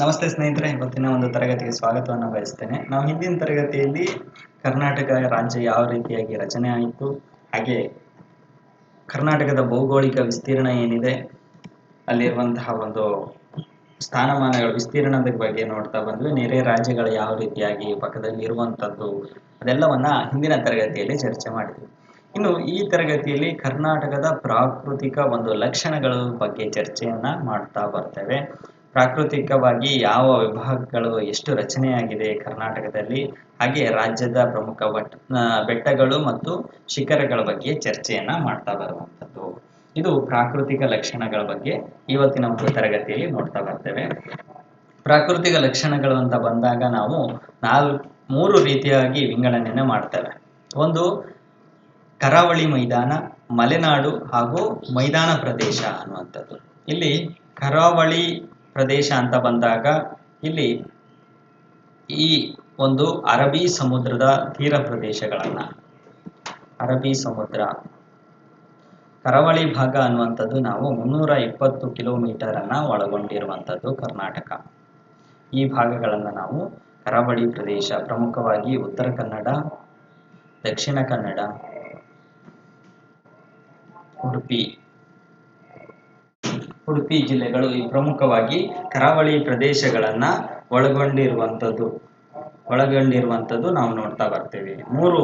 ನಮಸ್ತೆ ಸ್ನೇಹಿತರೆ, ಇವತ್ತಿನ ಒಂದು ತರಗತಿಗೆ ಸ್ವಾಗತವನ್ನು ಬಯಸ್ತೇನೆ. ನಾವು ಹಿಂದಿನ ತರಗತಿಯಲ್ಲಿ ಕರ್ನಾಟಕ ರಾಜ್ಯ ಯಾವ ರೀತಿಯಾಗಿ ರಚನೆ ಆಯಿತು, ಹಾಗೆ ಕರ್ನಾಟಕದ ಭೌಗೋಳಿಕ ವಿಸ್ತೀರ್ಣ ಏನಿದೆ, ಅಲ್ಲಿರುವಂತಹ ಒಂದು ಸ್ಥಾನಮಾನಗಳ ವಿಸ್ತೀರ್ಣದ ಬಗ್ಗೆ ನೋಡ್ತಾ ಬಂದ್ವಿ. ನೆರೆ ರಾಜ್ಯಗಳು ಯಾವ ರೀತಿಯಾಗಿ ಪಕ್ಕದಲ್ಲಿ ಇರುವಂತದ್ದು ಅದೆಲ್ಲವನ್ನ ಹಿಂದಿನ ತರಗತಿಯಲ್ಲಿ ಚರ್ಚೆ ಮಾಡಿದ್ವಿ. ಇನ್ನು ಈ ತರಗತಿಯಲ್ಲಿ ಕರ್ನಾಟಕದ ಪ್ರಾಕೃತಿಕ ಒಂದು ಲಕ್ಷಣಗಳ ಬಗ್ಗೆ ಚರ್ಚೆಯನ್ನ ಮಾಡ್ತಾ ಬರ್ತೇವೆ. ಪ್ರಾಕೃತಿಕವಾಗಿ ಯಾವ ವಿಭಾಗಗಳು ಎಷ್ಟು ರಚನೆಯಾಗಿದೆ ಕರ್ನಾಟಕದಲ್ಲಿ, ಹಾಗೆ ರಾಜ್ಯದ ಪ್ರಮುಖ ಬೆಟ್ಟಗಳು ಮತ್ತು ಶಿಖರಗಳ ಬಗ್ಗೆ ಚರ್ಚೆಯನ್ನ ಮಾಡ್ತಾ ಬರುವಂಥದ್ದು. ಇದು ಪ್ರಾಕೃತಿಕ ಲಕ್ಷಣಗಳ ಬಗ್ಗೆ ಇವತ್ತಿನ ಒಂದು ತರಗತಿಯಲ್ಲಿ ನೋಡ್ತಾ ಬರ್ತೇವೆ. ಪ್ರಾಕೃತಿಕ ಲಕ್ಷಣಗಳು ಅಂತ ಬಂದಾಗ ನಾವು ನಾಲ್ಕು ಮೂರು ರೀತಿಯಾಗಿ ವಿಂಗಡಣೆಯನ್ನು ಮಾಡ್ತೇವೆ. ಒಂದು ಕರಾವಳಿ ಮೈದಾನ, ಮಲೆನಾಡು ಹಾಗೂ ಮೈದಾನ ಪ್ರದೇಶ ಅನ್ನುವಂಥದ್ದು. ಇಲ್ಲಿ ಕರಾವಳಿ ಪ್ರದೇಶ ಅಂತ ಬಂದಾಗ ಇಲ್ಲಿ ಈ ಒಂದು ಅರಬಿ ಸಮುದ್ರದ ತೀರ ಪ್ರದೇಶಗಳನ್ನ. ಅರಬಿ ಸಮುದ್ರ. ಕರಾವಳಿ ಭಾಗ ಅನ್ನುವಂಥದ್ದು ನಾವು ಮುನ್ನೂರ ಇಪ್ಪತ್ತು ಕಿಲೋಮೀಟರ್ ಅನ್ನ ಒಳಗೊಂಡಿರುವಂಥದ್ದು ಕರ್ನಾಟಕ. ಈ ಭಾಗಗಳನ್ನು ನಾವು ಕರಾವಳಿ ಪ್ರದೇಶ ಪ್ರಮುಖವಾಗಿ ಉತ್ತರ ಕನ್ನಡ, ದಕ್ಷಿಣ ಕನ್ನಡ ಉಡುಪಿ. ಉಡುಪಿ ಜಿಲ್ಲೆಗಳು ಈ ಪ್ರಮುಖವಾಗಿ ಕರಾವಳಿ ಪ್ರದೇಶಗಳನ್ನ ಒಳಗೊಂಡಿರುವಂಥದ್ದು. ಒಳಗೊಂಡಿರುವಂಥದ್ದು ನಾವು ನೋಡ್ತಾ ಬರ್ತೇವೆ. ಮೂರು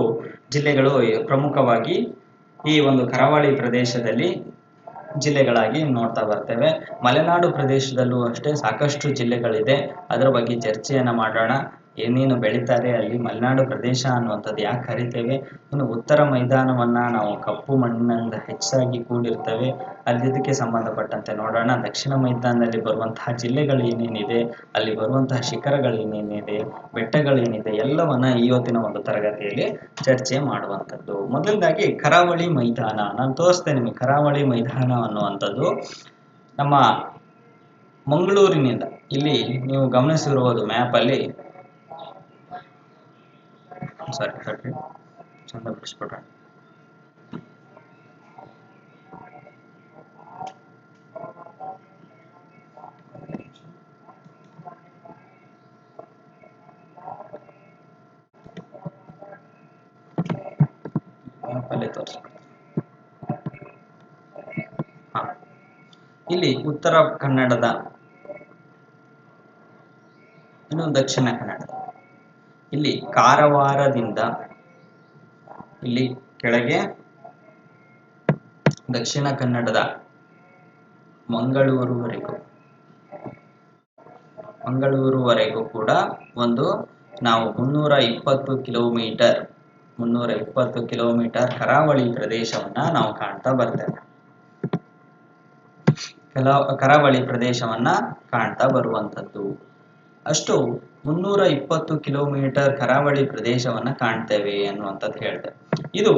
ಜಿಲ್ಲೆಗಳು ಪ್ರಮುಖವಾಗಿ ಈ ಒಂದು ಕರಾವಳಿ ಪ್ರದೇಶದಲ್ಲಿ ಜಿಲ್ಲೆಗಳಾಗಿ ನೋಡ್ತಾ ಬರ್ತೇವೆ. ಮಲೆನಾಡು ಪ್ರದೇಶದಲ್ಲೂ ಅಷ್ಟೇ ಸಾಕಷ್ಟು ಜಿಲ್ಲೆಗಳಿದೆ. ಅದರ ಬಗ್ಗೆ ಚರ್ಚೆಯನ್ನು ಮಾಡೋಣ. ಏನೇನು ಬೆಳೀತಾರೆ, ಅಲ್ಲಿ ಮಲೆನಾಡು ಪ್ರದೇಶ ಅನ್ನುವಂಥದ್ದು ಯಾಕೆ ಕರಿತೇವೆ? ಇನ್ನು ಉತ್ತರ ಮೈದಾನವನ್ನ ನಾವು ಕಪ್ಪು ಮಣ್ಣಿನಿಂದ ಹೆಚ್ಚಾಗಿ ಕೂಡಿರ್ತೇವೆ. ಅಲ್ಲಿ ಇದಕ್ಕೆ ಸಂಬಂಧಪಟ್ಟಂತೆ ನೋಡೋಣ. ದಕ್ಷಿಣ ಮೈದಾನದಲ್ಲಿ ಬರುವಂತಹ ಜಿಲ್ಲೆಗಳು ಏನೇನಿದೆ, ಅಲ್ಲಿ ಬರುವಂತಹ ಶಿಖರಗಳು ಏನೇನಿದೆ, ಬೆಟ್ಟಗಳು ಏನಿದೆ, ಎಲ್ಲವನ್ನ ಇವತ್ತಿನ ಒಂದು ತರಗತಿಯಲ್ಲಿ ಚರ್ಚೆ ಮಾಡುವಂಥದ್ದು. ಮೊದಲದಾಗಿ ಕರಾವಳಿ ಮೈದಾನ. ನಾನು ತೋರಿಸ್ತೇನೆ ನಿಮಗೆ ಕರಾವಳಿ ಮೈದಾನ ಅನ್ನುವಂಥದ್ದು. ನಮ್ಮ ಮಂಗಳೂರಿನಿಂದ. ಇಲ್ಲಿ ನೀವು ಗಮನಿಸಿರುವುದು ಮ್ಯಾಪ್ ಅಲ್ಲಿ ಸಾರಿ ಹೇಳ್ರಿ ಚಂದ ಬಿಡಿಸ್ಬಿಟ್ರೆ ಮ್ಯಾಪಲ್ಲಿ ತೋರಿಸಿ. ಇಲ್ಲಿ ಉತ್ತರ ಕನ್ನಡದ ಇನ್ನು ದಕ್ಷಿಣ ಕನ್ನಡದ. ಇಲ್ಲಿ ಕಾರವಾರದಿಂದ ಇಲ್ಲಿ ಕೆಳಗೆ ದಕ್ಷಿಣ ಕನ್ನಡದ ಮಂಗಳೂರುವರೆಗೂ ಮಂಗಳೂರುವರೆಗೂ ಕೂಡ ಒಂದು ನಾವು ಮುನ್ನೂರ ಇಪ್ಪತ್ತು ಕಿಲೋಮೀಟರ್, ಮುನ್ನೂರ ಇಪ್ಪತ್ತು ಕಿಲೋಮೀಟರ್ ಕರಾವಳಿ ಪ್ರದೇಶವನ್ನ ನಾವು ಕಾಣ್ತಾ ಬರ್ತೇವೆ. ಕರಾವಳಿ ಪ್ರದೇಶವನ್ನ ಕಾಣ್ತಾ ಬರುವಂಥದ್ದು. ಅಷ್ಟು ಮುನ್ನೂರ ಇಪ್ಪತ್ತು ಕಿಲೋಮೀಟರ್ ಕರಾವಳಿ ಪ್ರದೇಶವನ್ನ ಕಾಣ್ತೇವೆ ಅನ್ನುವಂಥದ್ದು ಹೇಳ್ತಾರೆ ಇದು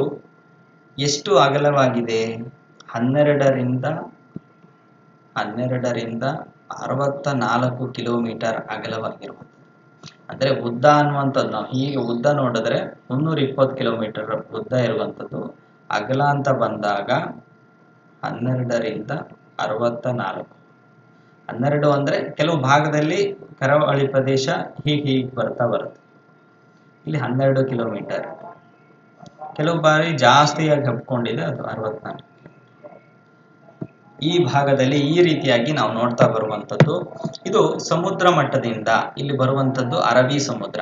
ಎಷ್ಟು ಅಗಲವಾಗಿದೆ? ಹನ್ನೆರಡರಿಂದ ಹನ್ನೆರಡರಿಂದ ಅರವತ್ತ ನಾಲ್ಕು ಕಿಲೋಮೀಟರ್ ಅಗಲವಾಗಿರುವಂಥದ್ದು. ಅಂದರೆ ಉದ್ದ ಅನ್ನುವಂಥದ್ದು ನಾವು ಹೀಗೆ ಉದ್ದ ನೋಡಿದ್ರೆ ಮುನ್ನೂರ ಇಪ್ಪತ್ತು ಕಿಲೋಮೀಟರ್ ಉದ್ದ ಇರುವಂಥದ್ದು. ಅಗಲ ಅಂತ ಬಂದಾಗ ಹನ್ನೆರಡರಿಂದ ಅರವತ್ತ ನಾಲ್ಕು ಹನ್ನೆರಡು ಅಂದ್ರೆ ಕೆಲವು ಭಾಗದಲ್ಲಿ ಕರಾವಳಿ ಪ್ರದೇಶ ಹೀಗೆ ಹೀಗೆ ಬರ್ತಾ ಬರುತ್ತೆ. ಇಲ್ಲಿ ಹನ್ನೆರಡು ಕಿಲೋಮೀಟರ್. ಕೆಲವು ಬಾರಿ ಜಾಸ್ತಿಯಾಗಿ ಹಬ್ಕೊಂಡಿದೆ ಅದು ಅರವತ್ನಾಲ್ಕು ಈ ಭಾಗದಲ್ಲಿ ಈ ರೀತಿಯಾಗಿ ನಾವು ನೋಡ್ತಾ ಬರುವಂಥದ್ದು, ಇದು ಸಮುದ್ರ ಮಟ್ಟದಿಂದ ಇಲ್ಲಿ ಬರುವಂಥದ್ದು ಅರಬ್ಬಿ ಸಮುದ್ರ.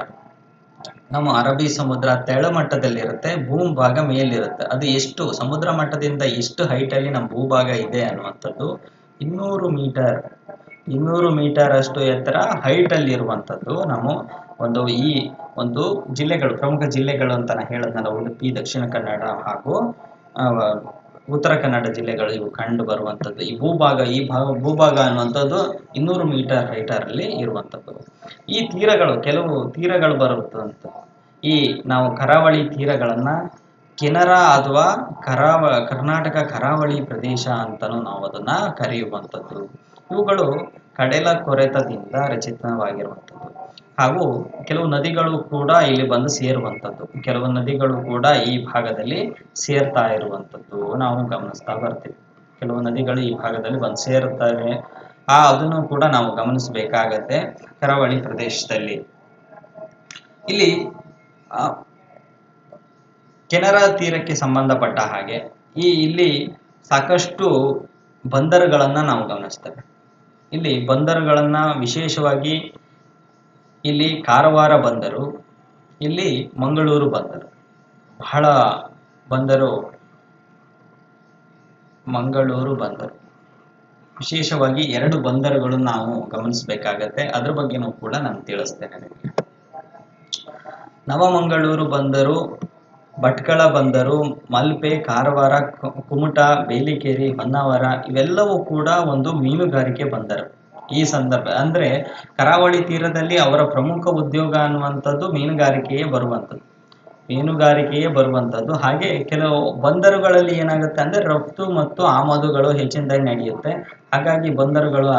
ನಮ್ಮ ಅರಬ್ಬಿ ಸಮುದ್ರ ತೆಳಮಟ್ಟದಲ್ಲಿರುತ್ತೆ ಭೂಭಾಗ ಮೇಲಿರುತ್ತೆ. ಅದು ಎಷ್ಟು, ಸಮುದ್ರ ಮಟ್ಟದಿಂದ ಎಷ್ಟು ಹೈಟಲ್ಲಿ ನಮ್ಮ ಭೂಭಾಗ ಇದೆ ಅನ್ನುವಂಥದ್ದು ಇನ್ನೂರು ಮೀಟರ್ ಇನ್ನೂರು ಮೀಟರ್ ಅಷ್ಟು ಎತ್ತರ ಹೈಟ್ ಅಲ್ಲಿ ಇರುವಂತದ್ದು ನಾವು ಒಂದು ಈ ಒಂದು ಜಿಲ್ಲೆಗಳು, ಪ್ರಮುಖ ಜಿಲ್ಲೆಗಳು ಅಂತ ನಾನು ಹೇಳದ್ನಲ್ಲ ಉಡುಪಿ ದಕ್ಷಿಣ ಕನ್ನಡ ಹಾಗೂ ಉತ್ತರ ಕನ್ನಡ ಜಿಲ್ಲೆಗಳು ಇವು ಕಂಡು ಬರುವಂಥದ್ದು. ಈ ಭೂಭಾಗ, ಈ ಭಾಗ ಭೂಭಾಗ ಅನ್ನುವಂಥದ್ದು ಇನ್ನೂರು ಮೀಟರ್ ಹೈಟರ್ ಅಲ್ಲಿ ಇರುವಂಥದ್ದು. ಈ ತೀರಗಳು, ಕೆಲವು ತೀರಗಳು ಬರುತ್ತಂತ ಈ ನಾವು ಕರಾವಳಿ ತೀರಗಳನ್ನ ಕೆನರಾ ಅಥವಾ ಕರಾವ, ಕರ್ನಾಟಕ ಕರಾವಳಿ ಪ್ರದೇಶ ಅಂತಲೂ ನಾವು ಅದನ್ನ ಕರೆಯುವಂಥದ್ದು. ಇವುಗಳು ಕಡಲ ಕೊರೆತದಿಂದ ರಚಿತವಾಗಿರುವಂಥದ್ದು. ಹಾಗೂ ಕೆಲವು ನದಿಗಳು ಕೂಡ ಇಲ್ಲಿ ಬಂದು ಸೇರುವಂಥದ್ದು. ಕೆಲವು ನದಿಗಳು ಕೂಡ ಈ ಭಾಗದಲ್ಲಿ ಸೇರ್ತಾ ಇರುವಂಥದ್ದು ನಾವು ಗಮನಿಸ್ತಾ ಬರ್ತೀವಿ. ಕೆಲವು ನದಿಗಳು ಈ ಭಾಗದಲ್ಲಿ ಬಂದು ಸೇರುತ್ತವೆ. ಆ, ಅದನ್ನು ಕೂಡ ನಾವು ಗಮನಿಸಬೇಕಾಗತ್ತೆ ಕರಾವಳಿ ಪ್ರದೇಶದಲ್ಲಿ. ಇಲ್ಲಿ ಕೆನರಾ ತೀರಕ್ಕೆ ಸಂಬಂಧಪಟ್ಟ ಹಾಗೆ ಈ, ಇಲ್ಲಿ ಸಾಕಷ್ಟು ಬಂದರುಗಳನ್ನ ನಾವು ಗಮನಿಸ್ತೇವೆ. ಇಲ್ಲಿ ಬಂದರುಗಳನ್ನ ವಿಶೇಷವಾಗಿ ಇಲ್ಲಿ ಕಾರವಾರ ಬಂದರು, ಇಲ್ಲಿ ಮಂಗಳೂರು ಬಂದರು. ಬಹಳ ಬಂದರು, ಮಂಗಳೂರು ಬಂದರು. ವಿಶೇಷವಾಗಿ ಎರಡು ಬಂದರುಗಳು ನಾವು ಗಮನಿಸಬೇಕಾಗತ್ತೆ. ಅದ್ರ ಬಗ್ಗೆನೂ ಕೂಡ ನಾನು ತಿಳಿಸ್ತೇನೆ ನಿಮಗೆ. ನವಮಂಗಳೂರು ಬಂದರು ಭಟ್ಕಳ ಬಂದರು, ಮಲ್ಪೆ, ಕಾರವಾರ ಕುಮಟಾ, ಬೇಲಿಕೇರಿ, ಹೊನ್ನಾವರ ಇವೆಲ್ಲವೂ ಕೂಡ ಒಂದು ಮೀನುಗಾರಿಕೆ ಬಂದರು. ಈ ಸಂದರ್ಭ, ಅಂದ್ರೆ ಕರಾವಳಿ ತೀರದಲ್ಲಿ ಅವರ ಪ್ರಮುಖ ಉದ್ಯೋಗ ಅನ್ನುವಂಥದ್ದು ಮೀನುಗಾರಿಕೆಯೇ ಬರುವಂಥದ್ದು. ಮೀನುಗಾರಿಕೆಯೇ ಬರುವಂಥದ್ದು. ಹಾಗೆ ಕೆಲವು ಬಂದರುಗಳಲ್ಲಿ ಏನಾಗುತ್ತೆ ಅಂದ್ರೆ ರಫ್ತು ಮತ್ತು ಆಮದುಗಳು ಹೆಚ್ಚಿನದಾಗಿ ನಡೆಯುತ್ತೆ. ಹಾಗಾಗಿ ಬಂದರುಗಳು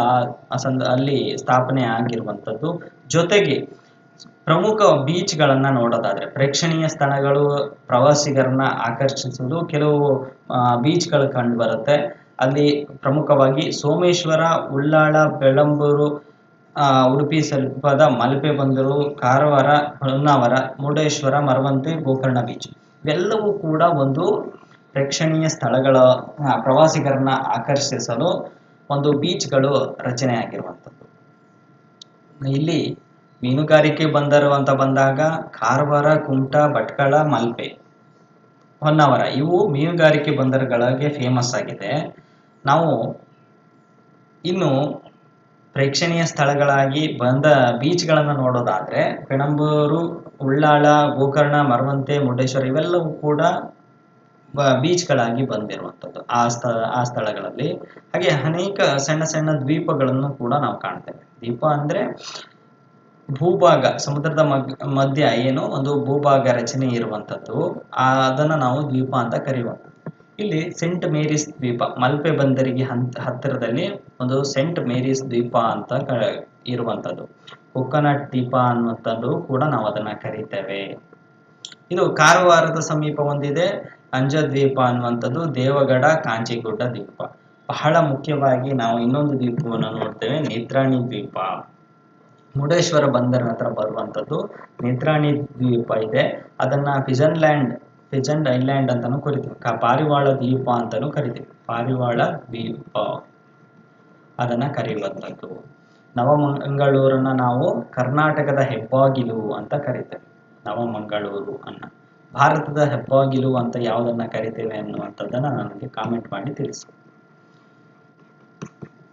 ಆ ಸಂದ, ಅಲ್ಲಿ ಸ್ಥಾಪನೆ ಆಗಿರುವಂಥದ್ದು. ಜೊತೆಗೆ ಪ್ರಮುಖ ಬೀಚ್ಗಳನ್ನ ನೋಡೋದಾದ್ರೆ ಪ್ರೇಕ್ಷಣೀಯ ಸ್ಥಳಗಳು ಪ್ರವಾಸಿಗರನ್ನ ಆಕರ್ಷಿಸಲು ಕೆಲವು ಬೀಚ್ಗಳು ಕಂಡು ಬರುತ್ತೆ ಅಲ್ಲಿ ಪ್ರಮುಖವಾಗಿ ಸೋಮೇಶ್ವರ ಉಳ್ಳಾಳ ಬೆಳಂಬೂರು ಆ, ಉಡುಪಿ ಸ್ವಲ್ಪದ ಮಲ್ಪೆ ಬಂದರು ಕಾರವಾರ ಹೊನ್ನಾವರ ಮುರುಡೇಶ್ವರ ಮರವಂತೆ ಗೋಕರ್ಣ ಬೀಚ್. ಇವೆಲ್ಲವೂ ಕೂಡ ಒಂದು ಪ್ರೇಕ್ಷಣೀಯ ಸ್ಥಳಗಳ ಪ್ರವಾಸಿಗರನ್ನ ಆಕರ್ಷಿಸಲು ಒಂದು ಬೀಚ್ಗಳು ರಚನೆ ಆಗಿರುವಂಥದ್ದು ಇಲ್ಲಿ ಮೀನುಗಾರಿಕೆ ಬಂದರು ಅಂತ ಬಂದಾಗ ಕಾರವಾರ, ಕುಮಟಾ, ಭಟ್ಕಳ, ಮಲ್ಪೆ, ಹೊನ್ನಾವರ, ಇವು ಮೀನುಗಾರಿಕೆ ಬಂದರುಗಳಿಗೆ ಫೇಮಸ್ ಆಗಿದೆ. ನಾವು ಇನ್ನು ಪ್ರೇಕ್ಷಣೀಯ ಸ್ಥಳಗಳಾಗಿ ಬಂದ ಬೀಚ್ಗಳನ್ನು ನೋಡೋದಾದ್ರೆ, ಪೆಣಂಬೂರು ಉಳ್ಳಾಳ ಗೋಕರ್ಣ, ಮರವಂತೆ, ಮುರುಡೇಶ್ವರ, ಇವೆಲ್ಲವೂ ಕೂಡ ಬ- ಬೀಚ್ಗಳಾಗಿ ಬಂದಿರುವಂಥದ್ದು ಆ ಸ್ಥ, ಆ ಸ್ಥಳಗಳಲ್ಲಿ. ಹಾಗೆ ಅನೇಕ ಸಣ್ಣ ಸಣ್ಣ ದ್ವೀಪಗಳನ್ನು ಕೂಡ ನಾವು ಕಾಣ್ತೇವೆ. ದ್ವೀಪ ಅಂದ್ರೆ ಭೂಭಾಗ, ಸಮುದ್ರದ ಮಧ್ಯ ಏನು? ಒಂದು ಭೂಭಾಗ ರಚನೆ ಇರುವಂಥದ್ದು. ಆ, ಅದನ್ನ ನಾವು ದ್ವೀಪ ಅಂತ ಕರೆಯುವಂಥದ್ದು ಇಲ್ಲಿ ಸೆಂಟ್ ಮೇರಿಸ್ ದ್ವೀಪ, ಮಲ್ಪೆ ಬಂದರಿಗೆ ಹಂತ ಹತ್ತಿರದಲ್ಲಿ ಒಂದು ಸೆಂಟ್ ಮೇರಿಸ್ ದ್ವೀಪ ಅಂತ ಕ, ಇರುವಂಥದ್ದು. ಕೊಕೊನಟ್ ದ್ವೀಪ ಅನ್ನುವಂಥದ್ದು ಕೂಡ ನಾವು ಅದನ್ನ ಕರೀತೇವೆ. ಇದು ಕಾರವಾರದ ಸಮೀಪ ಹೊಂದಿದೆ. ಅಂಜ ದ್ವೀಪ ಅನ್ನುವಂಥದ್ದು ದೇವಗಡ, ಕಾಂಚಿಗುಡ್ಡ ದ್ವೀಪ. ಬಹಳ ಮುಖ್ಯವಾಗಿ ನಾವು ಇನ್ನೊಂದು ದ್ವೀಪವನ್ನು ನೋಡ್ತೇವೆ, ನೇತ್ರಾಣಿ ದ್ವೀಪ. ಮುರುಡೇಶ್ವರ ಬಂದರ ಹತ್ರ ಬರುವಂಥದ್ದು. ನೇತ್ರಾಣಿ ದ್ವೀಪ ಇದೆ. ಅದನ್ನ ಫಿಜನ್ ಲ್ಯಾಂಡ್ ಫಿಜನ್ ಐಲ್ಯಾಂಡ್ ಅಂತಾನು ಕರಿತೀವಿ. ಪಾರಿವಾಳ ದ್ವೀಪ ಅಂತಾನು ಕರಿತೀವಿ. ಪಾರಿವಾಳ ದ್ವೀಪ. ಅದನ್ನ ಕರೆಯುವಂಥದ್ದು. ನವಮಂಗಳೂರನ್ನ ನಾವು ಕರ್ನಾಟಕದ ಹೆಬ್ಬಾಗಿಲು ಅಂತ ಕರಿತೇವೆ. ನವಮಂಗಳೂರು ಅನ್ನ. ಭಾರತದ ಹೆಬ್ಬಾಗಿಲು ಅಂತ ಯಾವುದನ್ನ ಕರಿತೇವೆ ಅನ್ನುವಂಥದ್ದನ್ನ ನನಗೆ ಕಾಮೆಂಟ್ ಮಾಡಿ ತಿಳಿಸಿ.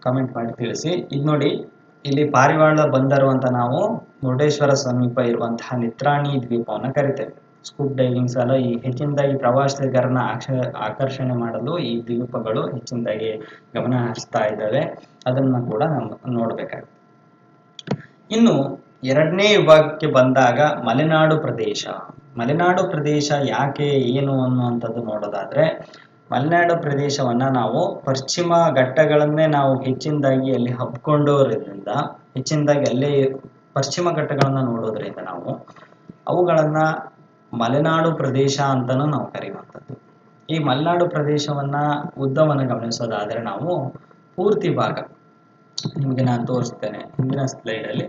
ಕಾಮೆಂಟ್ ಮಾಡಿ ತಿಳಿಸಿ. ಇದು ನೋಡಿ ಇಲ್ಲಿ ಪಾರಿವಾಳ ಬಂದರು ಅಂತ ನಾವು ಮುರುಡೇಶ್ವರ ಸಮೀಪ ಇರುವಂತಹ ನಿತ್ರಾಣಿ ದ್ವೀಪವನ್ನು ಕರಿತೇವೆ. ಸ್ಕೂಪ್ ಡೈವಿಂಗ್ಸ್ ಎಲ್ಲ ಈ ಹೆಚ್ಚಿನದಾಗಿ ಪ್ರವಾಸಿಗರನ್ನ ಆಕ್ಷ, ಆಕರ್ಷಣೆ ಮಾಡಲು ಈ ದ್ವೀಪಗಳು ಹೆಚ್ಚಿನದಾಗಿ ಗಮನ ಹರಿಸ್ತಾ ಇದ್ದಾವೆ. ಅದನ್ನ ಕೂಡ ನಾವು ನೋಡಬೇಕಾಗುತ್ತೆ. ಇನ್ನು ಎರಡನೇ ವಿಭಾಗಕ್ಕೆ ಬಂದಾಗ ಮಲೆನಾಡು ಪ್ರದೇಶ. ಮಲೆನಾಡು ಪ್ರದೇಶ ಯಾಕೆ ಏನು ಅನ್ನುವಂಥದ್ದು ನೋಡೋದಾದ್ರೆ ಮಲೆನಾಡು ಪ್ರದೇಶವನ್ನ ನಾವು ಪಶ್ಚಿಮ ಘಟ್ಟಗಳನ್ನೇ ನಾವು ಹೆಚ್ಚಿನದಾಗಿ ಅಲ್ಲಿ ಹಬ್ಕೊಂಡೋದ್ರಿಂದ, ಹೆಚ್ಚಿನದಾಗಿ ಅಲ್ಲೇ ಪಶ್ಚಿಮ ಘಟ್ಟಗಳನ್ನ ನೋಡೋದ್ರಿಂದ ನಾವು ಅವುಗಳನ್ನ ಮಲೆನಾಡು ಪ್ರದೇಶ ಅಂತಲೂ ನಾವು ಕರೆಯುವಂಥದ್ದು ಈ ಮಲೆನಾಡು ಪ್ರದೇಶವನ್ನ ಉದ್ದವನ್ನು ಗಮನಿಸೋದಾದರೆ ನಾವು ಪೂರ್ತಿ ಭಾಗ, ನಿಮಗೆ ನಾನು ತೋರಿಸ್ತೇನೆ ಹಿಂದಿನ ಸ್ಲೈಡ್ ಅಲ್ಲಿ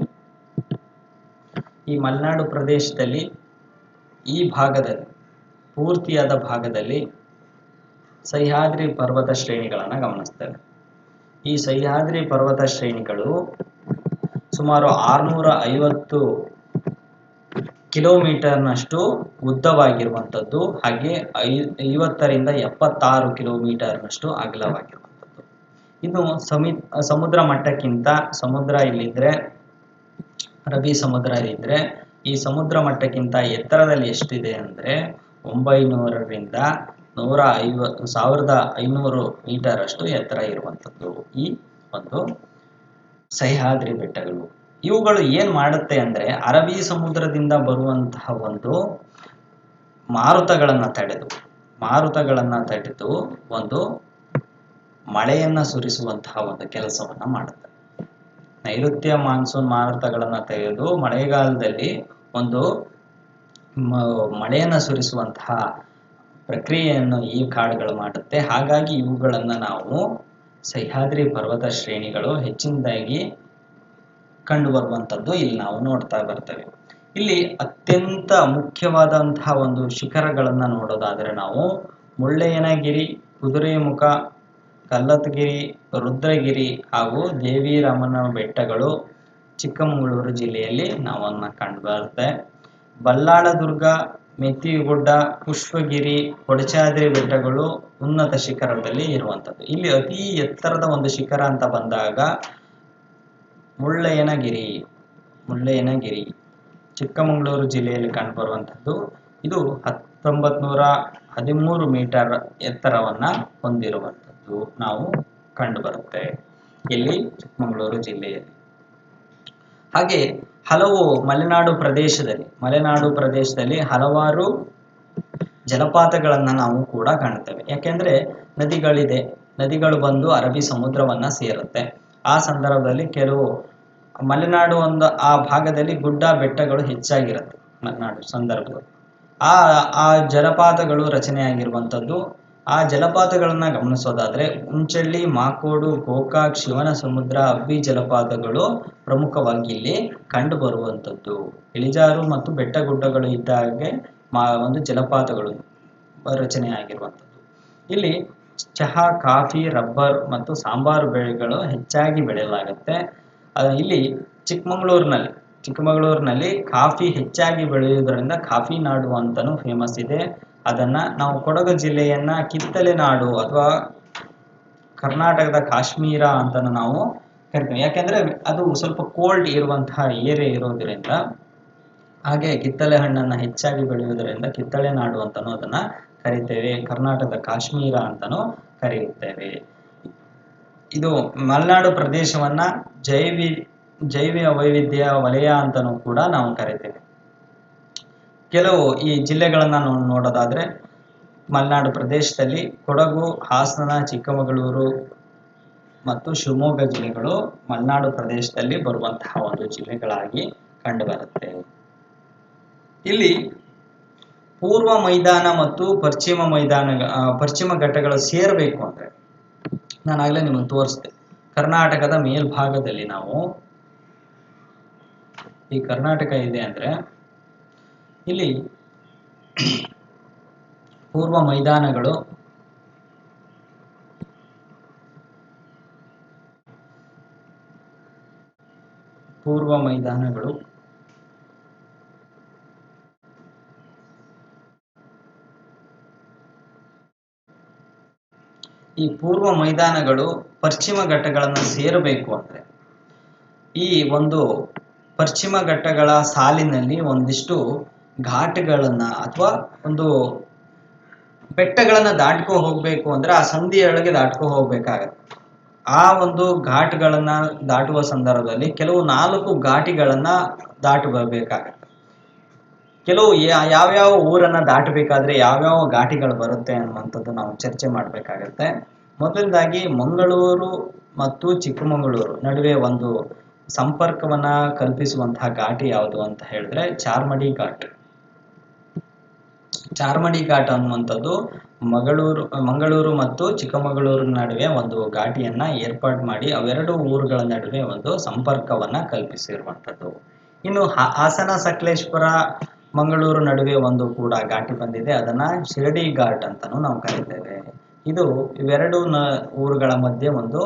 ಈ ಮಲೆನಾಡು ಪ್ರದೇಶದಲ್ಲಿ ಈ ಭಾಗದಲ್ಲಿ, ಪೂರ್ತಿಯಾದ ಭಾಗದಲ್ಲಿ ಸಹ್ಯಾದ್ರಿ ಪರ್ವತ ಶ್ರೇಣಿಗಳನ್ನ ಗಮನಿಸ್ತೇವೆ. ಈ ಸಹ್ಯಾದ್ರಿ ಪರ್ವತ ಶ್ರೇಣಿಗಳು ಸುಮಾರು ಆರ್ನೂರ ಐವತ್ತು ಕಿಲೋಮೀಟರ್ನಷ್ಟು ಉದ್ದವಾಗಿರುವಂಥದ್ದು, ಹಾಗೆ ಐ, ಐವತ್ತರಿಂದ ಎಪ್ಪತ್ತಾರು ಕಿಲೋಮೀಟರ್ನಷ್ಟು ಅಗಲವಾಗಿರುವಂಥದ್ದು. ಇನ್ನು ಸಮಿ, ಸಮುದ್ರ ಮಟ್ಟಕ್ಕಿಂತ ಸಮುದ್ರ ಇಲ್ಲಿದ್ರೆ, ರಬಿ ಸಮುದ್ರ ಇದ್ರೆ ಈ ಸಮುದ್ರ ಮಟ್ಟಕ್ಕಿಂತ ಎತ್ತರದಲ್ಲಿ ಎಷ್ಟಿದೆ ಅಂದ್ರೆ, ಒಂಬೈನೂರರಿಂದ ನೂರ ಐವ, ಸಾವಿರದ ಐನೂರು ಮೀಟರ್ ಅಷ್ಟು ಎತ್ತರ ಇರುವಂಥದ್ದು ಈ ಒಂದು ಸಹ್ಯಾದ್ರಿ ಬೆಟ್ಟಗಳು. ಇವುಗಳು ಏನ್ ಮಾಡುತ್ತೆ ಅಂದ್ರೆ ಅರಬ್ಬಿ ಸಮುದ್ರದಿಂದ ಬರುವಂತಹ ಒಂದು ಮಾರುತಗಳನ್ನ ತಡೆದು ಮಾರುತಗಳನ್ನ ತಡೆದು ಒಂದು ಮಳೆಯನ್ನ ಸುರಿಸುವಂತಹ ಒಂದು ಕೆಲಸವನ್ನ ಮಾಡುತ್ತೆ. ನೈಋತ್ಯ ಮಾನ್ಸೂನ್ ಮಾರುತಗಳನ್ನ ತೆಗೆದು ಮಳೆಗಾಲದಲ್ಲಿ ಒಂದು ಮಳೆಯನ್ನು ಸುರಿಸುವಂತಹ ಪ್ರಕ್ರಿಯೆಯನ್ನು ಈ ಕಾಡುಗಳು ಮಾಡುತ್ತೆ. ಹಾಗಾಗಿ ಇವುಗಳನ್ನು ನಾವು ಸಹ್ಯಾದ್ರಿ ಪರ್ವತ ಶ್ರೇಣಿಗಳು ಹೆಚ್ಚಿನದಾಗಿ ಕಂಡು ಬರುವಂಥದ್ದು ಇಲ್ಲಿ ನಾವು ನೋಡ್ತಾ ಬರ್ತೇವೆ. ಇಲ್ಲಿ ಅತ್ಯಂತ ಮುಖ್ಯವಾದಂತಹ ಒಂದು ಶಿಖರಗಳನ್ನು ನೋಡೋದಾದರೆ ನಾವು ಮುಳ್ಳಯ್ಯನಗಿರಿ, ಕುದುರೆಮುಖ, ಕಲ್ಲತ್ಗಿರಿ, ರುದ್ರಗಿರಿ ಹಾಗೂ ದೇವಿರಾಮನ ಬೆಟ್ಟಗಳು ಚಿಕ್ಕಮಗಳೂರು ಜಿಲ್ಲೆಯಲ್ಲಿ ನಾವನ್ನ ಕಂಡು ಬರುತ್ತೆ. ಬಲ್ಲಾಳದುರ್ಗ ಮೆತ್ತಿಗುಡ್ಡ ಪುಷ್ಪಗಿರಿ, ಕೊಡಚಾದ್ರಿ ಬೆಟ್ಟಗಳು ಉನ್ನತ ಶಿಖರದಲ್ಲಿ ಇರುವಂಥದ್ದು. ಇಲ್ಲಿ ಅತಿ ಎತ್ತರದ ಒಂದು ಶಿಖರ ಅಂತ ಬಂದಾಗ ಮುಳ್ಳಯ್ಯನಗಿರಿ. ಮುಳ್ಳಯ್ಯನಗಿರಿ. ಚಿಕ್ಕಮಗಳೂರು ಜಿಲ್ಲೆಯಲ್ಲಿ ಕಂಡುಬರುವಂಥದ್ದು. ಇದು ಹತ್ತೊಂಬತ್ತು ನೂರ ಹದಿಮೂರು ಮೀಟರ್ ಎತ್ತರವನ್ನು ಹೊಂದಿರುವಂಥದ್ದು ನಾವು ಕಂಡುಬರುತ್ತೆ. ಇಲ್ಲಿ ಚಿಕ್ಕಮಗಳೂರು ಜಿಲ್ಲೆಯಲ್ಲಿ. ಹಾಗೆ ಹಲವು ಮಲೆನಾಡು ಪ್ರದೇಶದಲ್ಲಿ ಮಲೆನಾಡು ಪ್ರದೇಶದಲ್ಲಿ ಹಲವಾರು ಜಲಪಾತಗಳನ್ನ ನಾವು ಕೂಡ ಕಾಣ್ತೇವೆ ಯಾಕೆಂದ್ರೆ ನದಿಗಳಿದೆ, ನದಿಗಳು ಬಂದು ಅರಬ್ಬಿ ಸಮುದ್ರವನ್ನ ಸೇರುತ್ತೆ. ಆ ಸಂದರ್ಭದಲ್ಲಿ ಕೆಲವು ಮಲೆನಾಡು ಒಂದು, ಆ ಭಾಗದಲ್ಲಿ ಗುಡ್ಡ ಬೆಟ್ಟಗಳು ಹೆಚ್ಚಾಗಿರುತ್ತೆ ಮಲೆನಾಡು ಸಂದರ್ಭದಲ್ಲಿ. ಆ ಆ ಜಲಪಾತಗಳು ರಚನೆಯಾಗಿರುವಂಥದ್ದು ಆ ಜಲಪಾತಗಳನ್ನ ಗಮನಿಸೋದಾದ್ರೆ ಉಂಚಳ್ಳಿ ಮಾಕೋಡು, ಗೋಕಾಕ್ ಶಿವನ ಸಮುದ್ರ ಅಬ್ಬಿ ಜಲಪಾತಗಳು ಪ್ರಮುಖವಾಗಿ ಇಲ್ಲಿ ಕಂಡು ಬರುವಂಥದ್ದು. ಇಳಿಜಾರು ಮತ್ತು ಬೆಟ್ಟ ಗುಡ್ಡಗಳು ಇದ್ದ ಹಾಗೆ ಮಾ ಒಂದು ಜಲಪಾತಗಳು ರಚನೆ ಆಗಿರುವಂಥದ್ದು. ಇಲ್ಲಿ ಚಹಾ, ಕಾಫಿ, ರಬ್ಬರ್ ಮತ್ತು ಸಾಂಬಾರು ಬೆಳೆಗಳು ಹೆಚ್ಚಾಗಿ ಬೆಳೆಯಲಾಗುತ್ತೆ. ಇಲ್ಲಿ ಚಿಕ್ಕಮಗಳೂರಿನಲ್ಲಿ ಚಿಕ್ಕಮಗಳೂರಿನಲ್ಲಿ ಕಾಫಿ ಹೆಚ್ಚಾಗಿ ಬೆಳೆಯುವುದರಿಂದ ಕಾಫಿ ನಾಡು ಅಂತಲೂ ಫೇಮಸ್ ಇದೆ. ಅದನ್ನ ನಾವು ಕೊಡಗು ಜಿಲ್ಲೆಯನ್ನ ಕಿತ್ತಲೆ ನಾಡು ಅಥವಾ ಕರ್ನಾಟಕದ ಕಾಶ್ಮೀರ ಅಂತಾನೂ ನಾವು ಕರಿತೀವಿ. ಯಾಕೆಂದ್ರೆ ಅದು ಸ್ವಲ್ಪ ಕೋಲ್ಡ್ ಇರುವಂತಹ ಏರಿಯಾ ಇರೋದ್ರಿಂದ, ಹಾಗೆ ಕಿತ್ತಳೆ ಹಣ್ಣನ್ನ ಹೆಚ್ಚಾಗಿ ಬೆಳೆಯುವುದರಿಂದ ಕಿತ್ತಳೆ ನಾಡು ಅಂತಾನೂ ಅದನ್ನ ಕರಿತೇವೆ. ಕರ್ನಾಟಕದ ಕಾಶ್ಮೀರ ಅಂತಾನೂ ಕರೆಯುತ್ತೇವೆ. ಇದು ಮಲೆನಾಡು ಪ್ರದೇಶವನ್ನ ಜೈವಿ ಜೈವಿಕ ವೈವಿಧ್ಯ ವಲಯ ಅಂತಾನೂ ಕೂಡ ನಾವು ಕರಿತೇವೆ. ಕೆಲವು ಈ ಜಿಲ್ಲೆಗಳನ್ನ ನಾವು ನೋಡೋದಾದ್ರೆ ಮಲೆನಾಡು ಪ್ರದೇಶದಲ್ಲಿ ಕೊಡಗು, ಹಾಸನ, ಚಿಕ್ಕಮಗಳೂರು ಮತ್ತು ಶಿವಮೊಗ್ಗ ಜಿಲ್ಲೆಗಳು ಮಲೆನಾಡು ಪ್ರದೇಶದಲ್ಲಿ ಬರುವಂತಹ ಒಂದು ಜಿಲ್ಲೆಗಳಾಗಿ ಕಂಡುಬರುತ್ತೆ. ಇಲ್ಲಿ ಪೂರ್ವ ಮೈದಾನ ಮತ್ತು ಪಶ್ಚಿಮ ಮೈದಾನ ಪಶ್ಚಿಮ ಘಟ್ಟಗಳು ಸೇರಬೇಕು ಅಂದ್ರೆ ನಾನು ಆಗ್ಲೇ ನಿಮಗೆ ತೋರಿಸಿದೆ. ಕರ್ನಾಟಕದ ಮೇಲ್ಭಾಗದಲ್ಲಿ ನಾವು ಈ ಕರ್ನಾಟಕ ಇದೆ ಅಂದ್ರೆ ಇಲ್ಲಿ ಪೂರ್ವ ಮೈದಾನಗಳು ಪೂರ್ವ ಮೈದಾನಗಳು ಈ ಪೂರ್ವ ಮೈದಾನಗಳು ಪಶ್ಚಿಮ ಘಟ್ಟಗಳನ್ನು ಸೇರಬೇಕು ಅಂದ್ರೆ ಈ ಒಂದು ಪಶ್ಚಿಮ ಘಟ್ಟಗಳ ಸಾಲಿನಲ್ಲಿ ಒಂದಿಷ್ಟು ಘಾಟ್ಗಳನ್ನ ಅಥವಾ ಒಂದು ಬೆಟ್ಟಗಳನ್ನ ದಾಟ್ಕೊ ಹೋಗ್ಬೇಕು ಅಂದ್ರೆ ಆ ಸಂಧಿಯೊಳಗೆ ದಾಟ್ಕೊ ಹೋಗ್ಬೇಕಾಗತ್ತೆ. ಆ ಒಂದು ಘಾಟ್ಗಳನ್ನ ದಾಟುವ ಸಂದರ್ಭದಲ್ಲಿ ಕೆಲವು ನಾಲ್ಕು ಘಾಟಿಗಳನ್ನ ದಾಟಿ ಬರ್ಬೇಕಾಗತ್ತೆ. ಕೆಲವು ಯಾವ್ಯಾವ ಊರನ್ನ ದಾಟಬೇಕಾದ್ರೆ ಯಾವ್ಯಾವ ಘಾಟಿಗಳು ಬರುತ್ತೆ ಅನ್ನುವಂಥದ್ದು ನಾವು ಚರ್ಚೆ ಮಾಡಬೇಕಾಗತ್ತೆ. ಮೊದಲದಾಗಿ ಮಂಗಳೂರು ಮತ್ತು ಚಿಕ್ಕಮಗಳೂರು ನಡುವೆ ಒಂದು ಸಂಪರ್ಕವನ್ನ ಕಲ್ಪಿಸುವಂತಹ ಘಾಟಿ ಯಾವುದು ಅಂತ ಹೇಳಿದ್ರೆ ಚಾರ್ಮಡಿ ಘಾಟ್. ಚಾರ್ಮಡಿ ಘಾಟ್ ಅನ್ನುವಂಥದ್ದು ಮಗಳೂರು, ಮಂಗಳೂರು ಮತ್ತು ಚಿಕ್ಕಮಗಳೂರು ನಡುವೆ ಒಂದು ಘಾಟಿಯನ್ನು ಏರ್ಪಾಡು ಮಾಡಿ ಅವೆರಡು ಊರುಗಳ ನಡುವೆ ಒಂದು ಸಂಪರ್ಕವನ್ನ ಕಲ್ಪಿಸಿರುವಂಥದ್ದು. ಇನ್ನು ಹಾಸನ, ಸಕಲೇಶ್ಪುರ, ಮಂಗಳೂರು ನಡುವೆ ಒಂದು ಕೂಡ ಘಾಟಿ ಬಂದಿದೆ. ಅದನ್ನ ಶಿರಡಿ ಘಾಟ್ ಅಂತಲೂ ನಾವು ಕರಿತೇವೆ. ಇದು ಇವೆರಡು ನ, ಊರುಗಳ ಮಧ್ಯೆ ಒಂದು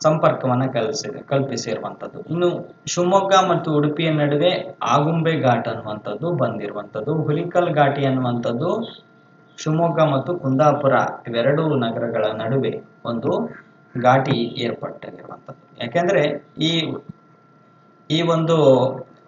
ಸಂಪರ್ಕವನ್ನ ಕಲ್ಸಿ ಕಲ್ಪಿಸಿರುವಂಥದ್ದು ಇನ್ನು ಶಿವಮೊಗ್ಗ ಮತ್ತು ಉಡುಪಿಯ ನಡುವೆ ಆಗುಂಬೆ ಘಾಟ್ ಅನ್ನುವಂಥದ್ದು ಬಂದಿರುವಂಥದ್ದು. ಹುಲಿಕಲ್ ಘಾಟಿ ಅನ್ನುವಂಥದ್ದು ಶಿವಮೊಗ್ಗ ಮತ್ತು ಕುಂದಾಪುರ ಇವೆರಡು ನಗರಗಳ ನಡುವೆ ಒಂದು ಘಾಟಿ ಏರ್ಪಟ್ಟಿರುವಂಥದ್ದು. ಯಾಕೆಂದ್ರೆ ಈ ಈ ಒಂದು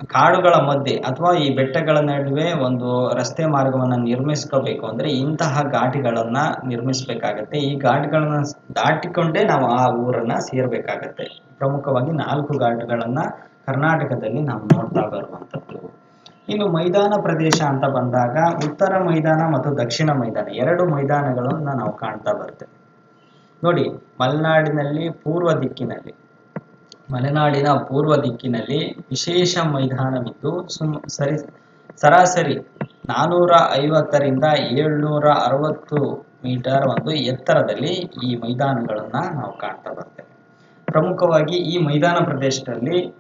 ಕಾಡುಗಳ ಮಧ್ಯೆ ಅಥವಾ ಈ ಬೆಟ್ಟಗಳ ನಡುವೆ ಒಂದು ರಸ್ತೆ ಮಾರ್ಗವನ್ನು ನಿರ್ಮಿಸ್ಕೋಬೇಕು. ಅಂದರೆ ಇಂತಹ ಘಾಟಿಗಳನ್ನ ನಿರ್ಮಿಸಬೇಕಾಗತ್ತೆ. ಈ ಘಾಟ್ಗಳನ್ನ ದಾಟಿಕೊಂಡೇ ನಾವು ಆ ಊರನ್ನ ಸೇರಬೇಕಾಗತ್ತೆ. ಪ್ರಮುಖವಾಗಿ ನಾಲ್ಕು ಘಾಟ್ಗಳನ್ನ ಕರ್ನಾಟಕದಲ್ಲಿ ನಾವು ನೋಡ್ತಾ ಬರುವಂಥದ್ದು. ಇನ್ನು ಮೈದಾನ ಪ್ರದೇಶ ಅಂತ ಬಂದಾಗ ಉತ್ತರ ಮೈದಾನ ಮತ್ತು ದಕ್ಷಿಣ ಮೈದಾನ ಎರಡು ಮೈದಾನಗಳನ್ನು ನಾವು ಕಾಣ್ತಾ ಬರ್ತೇವೆ. ನೋಡಿ, ಮಲೆನಾಡಿನಲ್ಲಿ ಪೂರ್ವ ದಿಕ್ಕಿನಲ್ಲಿ ಮಲೆನಾಡಿನ ಪೂರ್ವ ದಿಕ್ಕಿನಲ್ಲಿ ವಿಶೇಷ ಮೈದಾನವಿದ್ದು, ಸುಮ್, ಸರಿ, ಸರಾಸರಿ ನಾನೂರ ಐವತ್ತರಿಂದ ಏಳ್ನೂರ ಅರವತ್ತು ಮೀಟರ್ ಒಂದು ಎತ್ತರದಲ್ಲಿ ಈ ಮೈದಾನಗಳನ್ನ ನಾವು ಕಾಣ್ತಾ ಬರ್ತೇವೆ. ಪ್ರಮುಖವಾಗಿ ಈ ಮೈದಾನ ಪ್ರದೇಶದಲ್ಲಿ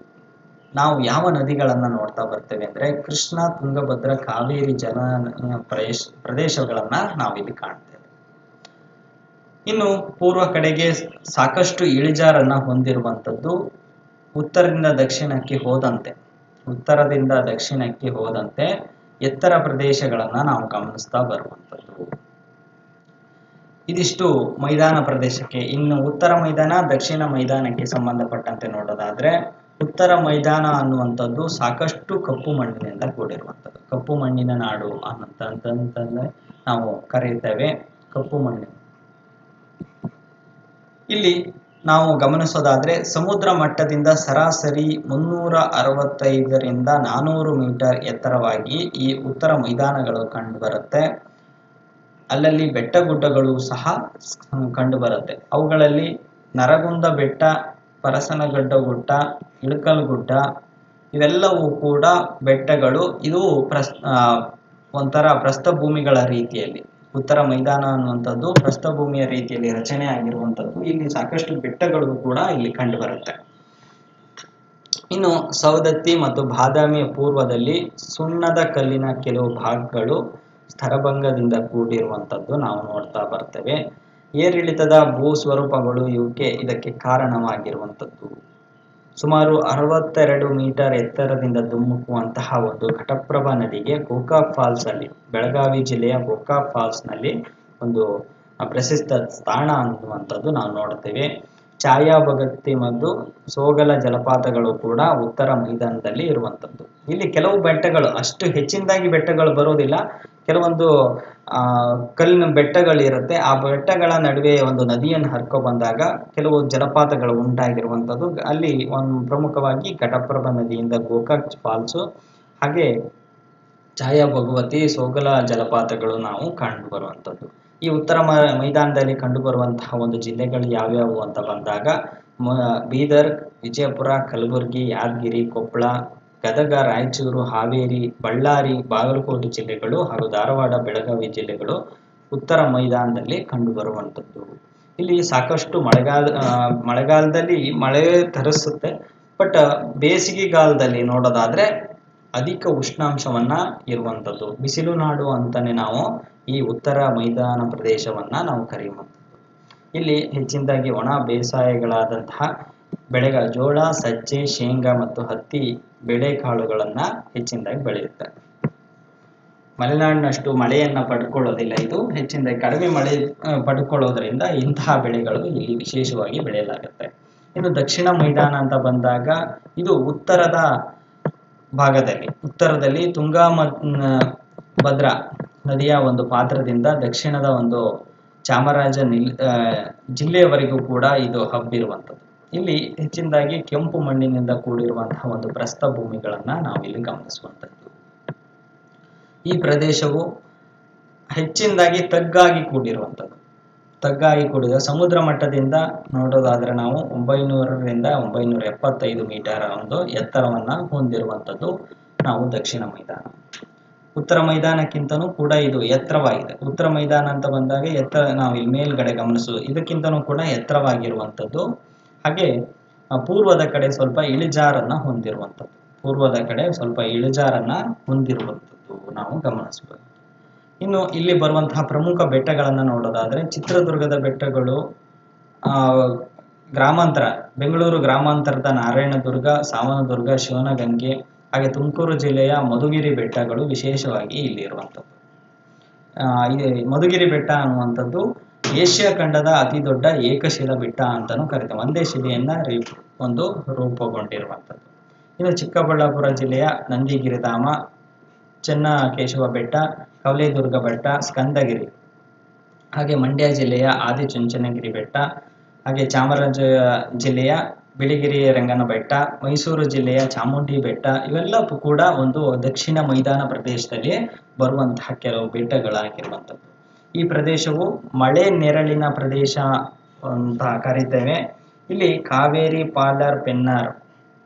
ನಾವು ಯಾವ ನದಿಗಳನ್ನ ನೋಡ್ತಾ ಬರ್ತೇವೆ ಅಂದ್ರೆ ಕೃಷ್ಣ, ತುಂಗಭದ್ರ, ಕಾವೇರಿ ಜಲ ಪ್ರದೇಶ, ಪ್ರದೇಶಗಳನ್ನ ನಾವಿಲ್ಲಿ ಕಾಣ್ತೇವೆ. ಇನ್ನು ಪೂರ್ವ ಕಡೆಗೆ ಸಾಕಷ್ಟು ಇಳಿಜಾರನ್ನ ಹೊಂದಿರುವಂತದ್ದು ಉತ್ತರದಿಂದ ದಕ್ಷಿಣಕ್ಕೆ ಹೋದಂತೆ, ಉತ್ತರದಿಂದ ದಕ್ಷಿಣಕ್ಕೆ ಹೋದಂತೆ ಎತ್ತರ ಪ್ರದೇಶಗಳನ್ನ ನಾವು ಗಮನಿಸ್ತಾ ಬರುವಂಥದ್ದು. ಇದಿಷ್ಟು ಮೈದಾನ ಪ್ರದೇಶಕ್ಕೆ. ಇನ್ನು ಉತ್ತರ ಮೈದಾನ, ದಕ್ಷಿಣ ಮೈದಾನಕ್ಕೆ ಸಂಬಂಧಪಟ್ಟಂತೆ ನೋಡೋದಾದ್ರೆ, ಉತ್ತರ ಮೈದಾನ ಅನ್ನುವಂಥದ್ದು ಸಾಕಷ್ಟು ಕಪ್ಪು ಮಣ್ಣಿನಿಂದ ಕೂಡಿರುವಂಥದ್ದು. ಕಪ್ಪು ಮಣ್ಣಿನ ನಾಡು ಅನ್ನಂತಂತಂದ್ರೆ ನಾವು ಕರೆಯುತ್ತೇವೆ ಕಪ್ಪು ಮಣ್ಣು. ಇಲ್ಲಿ ನಾವು ಗಮನಿಸೋದಾದರೆ ಸಮುದ್ರ ಮಟ್ಟದಿಂದ ಸರಾಸರಿ ಮುನ್ನೂರ ಅರವತ್ತೈದರಿಂದ ನಾನೂರು ಮೀಟರ್ ಎತ್ತರವಾಗಿ ಈ ಉತ್ತರ ಮೈದಾನಗಳು ಕಂಡುಬರುತ್ತೆ. ಅಲ್ಲಲ್ಲಿ ಬೆಟ್ಟ ಗುಡ್ಡಗಳು ಸಹ ಕಂಡುಬರುತ್ತೆ. ಅವುಗಳಲ್ಲಿ ನರಗುಂದ ಬೆಟ್ಟ, ಪರಸನಗಡ್ಡ ಗುಡ್ಡ, ಇಳಕಲ್ ಗುಡ್ಡ ಇವೆಲ್ಲವೂ ಕೂಡ ಬೆಟ್ಟಗಳು. ಇದು ಪ್ರಸ್ ಒಂಥರ ಪ್ರಸ್ಥಭೂಮಿಗಳ ರೀತಿಯಲ್ಲಿ. ಉತ್ತರ ಮೈದಾನ ಅನ್ನುವಂಥದ್ದು ಪ್ರಸ್ಥಭೂಮಿಯ ರೀತಿಯಲ್ಲಿ ರಚನೆ ಆಗಿರುವಂಥದ್ದು. ಇಲ್ಲಿ ಸಾಕಷ್ಟು ಬೆಟ್ಟಗಳು ಕೂಡ ಇಲ್ಲಿ ಕಂಡುಬರುತ್ತೆ ಇನ್ನು ಸವದತ್ತಿ ಮತ್ತು ಬಾದಾಮಿಯ ಪೂರ್ವದಲ್ಲಿ ಸುಣ್ಣದ ಕಲ್ಲಿನ ಕೆಲವು ಭಾಗಗಳು ಸ್ಥರಭಂಗದಿಂದ ಕೂಡಿರುವಂಥದ್ದು ನಾವು ನೋಡ್ತಾ ಬರ್ತೇವೆ. ಏರಿಳಿತದ ಭೂ ಸ್ವರೂಪಗಳು ಇವಕ್ಕೆ ಇದಕ್ಕೆ ಕಾರಣವಾಗಿರುವಂಥದ್ದು. ಸುಮಾರು ಅರವತ್ತೆರಡು ಮೀಟರ್ ಎತ್ತರದಿಂದ ಧುಮ್ಮುಕುವಂತಹ ಒಂದು ಘಟಪ್ರಭಾ ನದಿಗೆ ಗೋಕಾಕ್ ಫಾಲ್ಸ್ ಅಲ್ಲಿ, ಬೆಳಗಾವಿ ಜಿಲ್ಲೆಯ ಗೋಕಾಕ್ ಫಾಲ್ಸ್ನಲ್ಲಿ ಒಂದು ಪ್ರಸಿದ್ಧ ತಾಣ ಅನ್ನುವಂಥದ್ದು ನಾವು ನೋಡ್ತೇವೆ. ಛಾಯಾ ಭಗತಿ ಮತ್ತು ಸೋಗಲ ಜಲಪಾತಗಳು ಕೂಡ ಉತ್ತರ ಮೈದಾನದಲ್ಲಿ ಇರುವಂಥದ್ದು. ಇಲ್ಲಿ ಕೆಲವು ಬೆಟ್ಟಗಳು ಅಷ್ಟು ಹೆಚ್ಚಿನದಾಗಿ ಬೆಟ್ಟಗಳು ಬರೋದಿಲ್ಲ ಕೆಲವೊಂದು ಆ, ಕಲ್ಲಿನ ಬೆಟ್ಟಗಳು ಇರುತ್ತೆ ಆ ಬೆಟ್ಟಗಳ ನಡುವೆ ಒಂದು ನದಿಯನ್ನು ಹರ್ಕೊ ಬಂದಾಗ ಕೆಲವು ಜಲಪಾತಗಳು ಉಂಟಾಗಿರುವಂಥದ್ದು. ಅಲ್ಲಿ ಒಂದು ಪ್ರಮುಖವಾಗಿ ಘಟಪ್ರಭಾ ನದಿಯಿಂದ ಗೋಕಾಕ್ ಫಾಲ್ಸು, ಹಾಗೆ ಛಾಯಾ ಭಗವತಿ ಸೋಗಲ ಜಲಪಾತಗಳು ನಾವು ಕಂಡು ಬರುವಂಥದ್ದು. ಈ ಉತ್ತರ ಮೈದಾನದಲ್ಲಿ ಕಂಡುಬರುವಂತಹ ಒಂದು ಜಿಲ್ಲೆಗಳು ಯಾವ್ಯಾವು ಅಂತ ಬಂದಾಗ ಬೀದರ್, ವಿಜಯಪುರ, ಕಲಬುರಗಿ, ಯಾದಗಿರಿ, ಕೊಪ್ಪಳ ಗದಗ, ರಾಯಚೂರು, ಹಾವೇರಿ, ಬಳ್ಳಾರಿ, ಬಾಗಲಕೋಟೆ ಜಿಲ್ಲೆಗಳು ಹಾಗೂ ಧಾರವಾಡ, ಬೆಳಗಾವಿ ಜಿಲ್ಲೆಗಳು ಉತ್ತರ ಮೈದಾನದಲ್ಲಿ ಕಂಡುಬರುವಂಥದ್ದು ಇಲ್ಲಿ ಸಾಕಷ್ಟು ಮಳೆಗಾಲ ಮಳೆಗಾಲದಲ್ಲಿ ಮಳೆ ತರಿಸುತ್ತೆ. ಬಟ್ ಬೇಸಿಗೆಗಾಲದಲ್ಲಿ ನೋಡೋದಾದ್ರೆ ಅಧಿಕ ಉಷ್ಣಾಂಶವನ್ನ ಇರುವಂಥದ್ದು. ಬಿಸಿಲು ನಾಡು ಅಂತಲೇ ನಾವು ಈ ಉತ್ತರ ಮೈದಾನ ಪ್ರದೇಶವನ್ನ ನಾವು ಕರೆಯುವಂಥದ್ದು ಇಲ್ಲಿ ಹೆಚ್ಚಿನದಾಗಿ ಒಣ ಬೇಸಾಯಗಳಾದಂತಹ ಬೆಳೆಗ ಜೋಳ, ಸಜ್ಜೆ, ಶೇಂಗಾ ಮತ್ತು ಹತ್ತಿ ಬೆಳೆಕಾಳುಗಳನ್ನ ಹೆಚ್ಚಿನದಾಗಿ ಬೆಳೆಯುತ್ತೆ. ಮಲೆನಾಡಿನಷ್ಟು ಮಳೆಯನ್ನ ಪಡ್ಕೊಳ್ಳೋದಿಲ್ಲ ಇದು. ಹೆಚ್ಚಿನದಾಗಿ ಕಡಿಮೆ ಮಳೆ ಪಡ್ಕೊಳ್ಳೋದ್ರಿಂದ ಇಂತಹ ಬೆಳೆಗಳು ಇಲ್ಲಿ ವಿಶೇಷವಾಗಿ ಬೆಳೆಯಲಾಗುತ್ತೆ. ಇನ್ನು ದಕ್ಷಿಣ ಮೈದಾನ ಅಂತ ಬಂದಾಗ ಇದು ಉತ್ತರದ ಭಾಗದಲ್ಲಿ. ಉತ್ತರದಲ್ಲಿ ತುಂಗಾ ಭದ್ರಾ ನದಿಯ ಒಂದು ಪಾತ್ರದಿಂದ ದಕ್ಷಿಣದ ಒಂದು ಚಾಮರಾಜ ನಿಲ್ ಜಿಲ್ಲೆಯವರೆಗೂ ಕೂಡ ಇದು ಹಬ್ಬಿರುವಂಥದ್ದು. ಇಲ್ಲಿ ಹೆಚ್ಚಿನದಾಗಿ ಕೆಂಪು ಮಣ್ಣಿನಿಂದ ಕೂಡಿರುವಂತಹ ಒಂದು ಪ್ರಸ್ಥಭೂಮಿಗಳನ್ನ ನಾವು ಇಲ್ಲಿ ಗಮನಿಸುವಂಥದ್ದು. ಈ ಪ್ರದೇಶವು ಹೆಚ್ಚಿನದಾಗಿ ತಗ್ಗಾಗಿ ಕೂಡಿರುವಂಥದ್ದು. ತಗ್ಗಾಗಿ ಕೂಡಿದ ಸಮುದ್ರ ಮಟ್ಟದಿಂದ ನೋಡೋದಾದ್ರೆ ನಾವು ಒಂಬೈನೂರರಿಂದ ಒಂಬೈನೂರ ಎಪ್ಪತ್ತೈದು ಮೀಟರ್ ಒಂದು ಎತ್ತರವನ್ನ ಹೊಂದಿರುವಂಥದ್ದು ನಾವು ದಕ್ಷಿಣ ಮೈದಾನ. ಉತ್ತರ ಮೈದಾನಕ್ಕಿಂತನೂ ಕೂಡ ಇದು ಎತ್ತರವಾಗಿದೆ. ಉತ್ತರ ಮೈದಾನ ಅಂತ ಬಂದಾಗ ಎತ್ತರ ನಾವು ಇಲ್ಲಿ ಮೇಲ್ಗಡೆ ಗಮನಿಸೋದು ಇದಕ್ಕಿಂತನೂ ಕೂಡ ಎತ್ತರವಾಗಿರುವಂಥದ್ದು. ಹಾಗೆ ಪೂರ್ವದ ಕಡೆ ಸ್ವಲ್ಪ ಇಳಿಜಾರನ್ನ ಹೊಂದಿರುವಂಥದ್ದು. ಪೂರ್ವದ ಕಡೆ ಸ್ವಲ್ಪ ಇಳಿಜಾರನ್ನ ಹೊಂದಿರುವಂಥದ್ದು ನಾವು ಗಮನಿಸಬಹುದು ಇನ್ನು ಇಲ್ಲಿ ಬರುವಂತಹ ಪ್ರಮುಖ ಬೆಟ್ಟಗಳನ್ನು ನೋಡೋದಾದ್ರೆ, ಚಿತ್ರದುರ್ಗದ ಬೆಟ್ಟಗಳು, ಆ, ಗ್ರಾಮಾಂತರ, ಬೆಂಗಳೂರು ಗ್ರಾಮಾಂತರದ ನಾರಾಯಣದುರ್ಗ, ಸಾವನದುರ್ಗ, ಶಿವನಗಂಗೆ, ಹಾಗೆ ತುಮಕೂರು ಜಿಲ್ಲೆಯ ಮಧುಗಿರಿ ಬೆಟ್ಟಗಳು ವಿಶೇಷವಾಗಿ ಇಲ್ಲಿ ಇರುವಂಥದ್ದು. ಮಧುಗಿರಿ ಬೆಟ್ಟ ಅನ್ನುವಂಥದ್ದು ಏಷ್ಯಾ ಖಂಡದ ಅತಿ ದೊಡ್ಡ ಏಕಶಿಲಾ ಬೆಟ್ಟ ಅಂತಲೂ ಕರಿತಾರೆ. ಒಂದೇ ಶಿಲೆಯನ್ನ ಒಂದು ರೂಪುಗೊಂಡಿರುವಂಥದ್ದು. ಇನ್ನು ಚಿಕ್ಕಬಳ್ಳಾಪುರ ಜಿಲ್ಲೆಯ ನಂದಿಗಿರಿಧಾಮ ಚೆನ್ನಕೇಶವ ಬೆಟ್ಟ, ಕವಲೇದುರ್ಗ ಬೆಟ್ಟ, ಸ್ಕಂದಗಿರಿ, ಹಾಗೆ ಮಂಡ್ಯ ಜಿಲ್ಲೆಯ ಆದಿಚುಂಚನಗಿರಿ ಬೆಟ್ಟ, ಹಾಗೆ ಚಾಮರಾಜ ಜಿಲ್ಲೆಯ ಬಿಳಿಗಿರಿ ರಂಗನ ಬೆಟ್ಟ, ಮೈಸೂರು ಜಿಲ್ಲೆಯ ಚಾಮುಂಡಿ ಬೆಟ್ಟ ಇವೆಲ್ಲ ಕೂಡ ಒಂದು ದಕ್ಷಿಣ ಮೈದಾನ ಪ್ರದೇಶದಲ್ಲಿ ಬರುವಂತಹ ಕೆಲವು ಬೆಟ್ಟಗಳಾಗಿರುವಂಥದ್ದು. ಈ ಪ್ರದೇಶವು ಮಳೆ ನೆರಳಿನ ಪ್ರದೇಶ ಅಂತ ಕರೀತೇವೆ. ಇಲ್ಲಿ ಕಾವೇರಿ, ಪಾಲರ್, ಪೆನ್ನಾರ್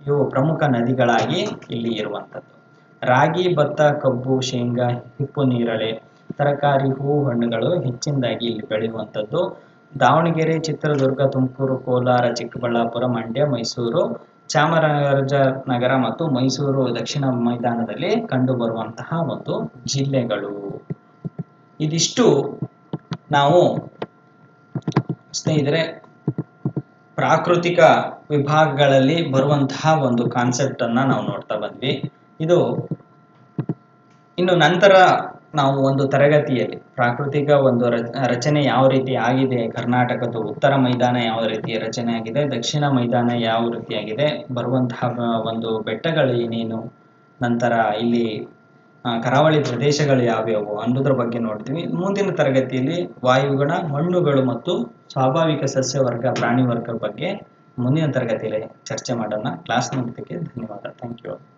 ಇವು ಪ್ರಮುಖ ನದಿಗಳಾಗಿ ಇಲ್ಲಿ ಇರುವಂಥದ್ದು. ರಾಗಿ, ಭತ್ತ, ಕಬ್ಬು, ಶೇಂಗಾ, ಹಿಪ್ಪು ನೀರಳೆ, ತರಕಾರಿ ಹೂ ಹಣ್ಣುಗಳು ಹೆಚ್ಚಿನದಾಗಿ ಇಲ್ಲಿ ಬೆಳೆಯುವಂಥದ್ದು. ದಾವಣಗೆರೆ, ಚಿತ್ರದುರ್ಗ, ತುಮಕೂರು, ಕೋಲಾರ, ಚಿಕ್ಕಬಳ್ಳಾಪುರ, ಮಂಡ್ಯ, ಮೈಸೂರು, ಚಾಮರಾಜನಗರ ಮತ್ತು ಮೈಸೂರು ದಕ್ಷಿಣ ಮೈದಾನದಲ್ಲಿ ಕಂಡುಬರುವಂತಹ ಒಂದು ಜಿಲ್ಲೆಗಳು. ಇದಿಷ್ಟು ನಾವು ಸ್ನೇಹಿತರೆ ಪ್ರಾಕೃತಿಕ ವಿಭಾಗಗಳಲ್ಲಿ ಬರುವಂತಹ ಒಂದು ಕಾನ್ಸೆಪ್ಟ್ ಅನ್ನ ನಾವು ನೋಡ್ತಾ ಬಂದ್ವಿ. ಇದು ಇನ್ನು ನಂತರ ನಾವು ಒಂದು ತರಗತಿಯಲ್ಲಿ ಪ್ರಾಕೃತಿಕ ಒಂದು ರಚನೆ ಯಾವ ರೀತಿ ಆಗಿದೆ ಕರ್ನಾಟಕದ ಉತ್ತರ ಮೈದಾನ ಯಾವ ರೀತಿ ರಚನೆ ಆಗಿದೆ, ದಕ್ಷಿಣ ಮೈದಾನ ಯಾವ ರೀತಿಯಾಗಿದೆ ಬರುವಂತಹ ಒಂದು ಬೆಟ್ಟಗಳು ಏನೇನು, ನಂತರ ಇಲ್ಲಿ ಕರಾವಳಿ ಪ್ರದೇಶಗಳು ಯಾವ್ಯಾವು ಅನ್ನೋದ್ರ ಬಗ್ಗೆ ನೋಡ್ತೀವಿ. ಮುಂದಿನ ತರಗತಿಯಲ್ಲಿ ವಾಯುಗುಣ, ಮಣ್ಣುಗಳು ಮತ್ತು ಸ್ವಾಭಾವಿಕ ಸಸ್ಯವರ್ಗ ಪ್ರಾಣಿ ವರ್ಗದ ಬಗ್ಗೆ ಮುಂದಿನ ತರಗತಿಯಲ್ಲಿ ಚರ್ಚೆ ಮಾಡೋಣ. ಕ್ಲಾಸ್ ನೋಡೋದಕ್ಕೆ ಧನ್ಯವಾದ. Thank you